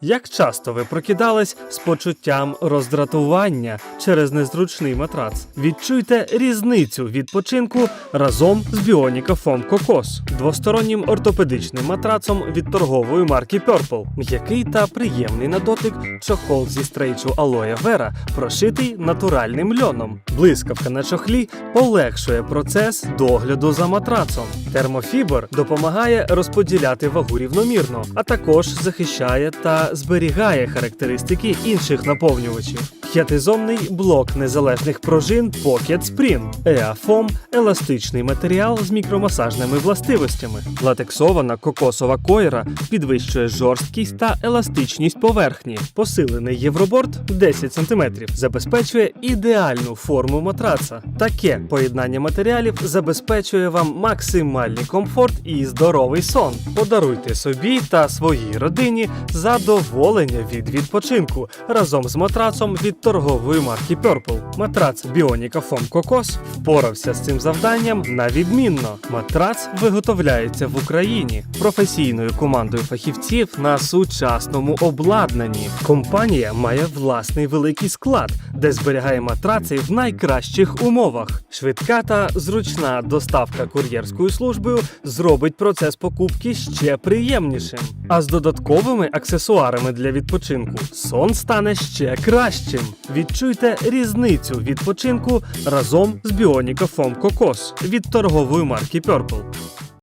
Як часто ви прокидались з почуттям роздратування через незручний матрац? Відчуйте різницю відпочинку разом з Bionica Foam Cocos, двостороннім ортопедичним матрацом від торгової марки Purple. М'який та приємний на дотик чохол зі стрейчу Aloe Vera, прошитий натуральним льоном. Блискавка на чохлі полегшує процес догляду за матрацом. Термофібр допомагає розподіляти вагу рівномірно, а також захищає та зберігає характеристики інших наповнювачів. П'ятизомний блок незалежних пружин Pocket Spring. EAFOM – еластичний матеріал з мікромасажними властивостями. Латексована кокосова койра підвищує жорсткість та еластичність поверхні. Посилений євроборд 10 см забезпечує ідеальну форму матраца. Таке поєднання матеріалів забезпечує вам максимальний комфорт і здоровий сон. Подаруйте собі та своїй родині задоволення від відпочинку разом з матрацом від торгової марки Purple. Матрац Bionica Foam Cocos впорався з цим завданням на відмінно. Матрац виготовляється в Україні професійною командою фахівців на сучасному обладнанні. Компанія має власний великий склад, де зберігає матраци в найкращих умовах. Швидка та зручна доставка кур'єрською службою зробить процес покупки ще приємнішим. А з додатковими аксесуарами для відпочинку сон стане ще кращим. Відчуйте різницю відпочинку разом з Біоніка Foam Cocos від торгової марки Purple.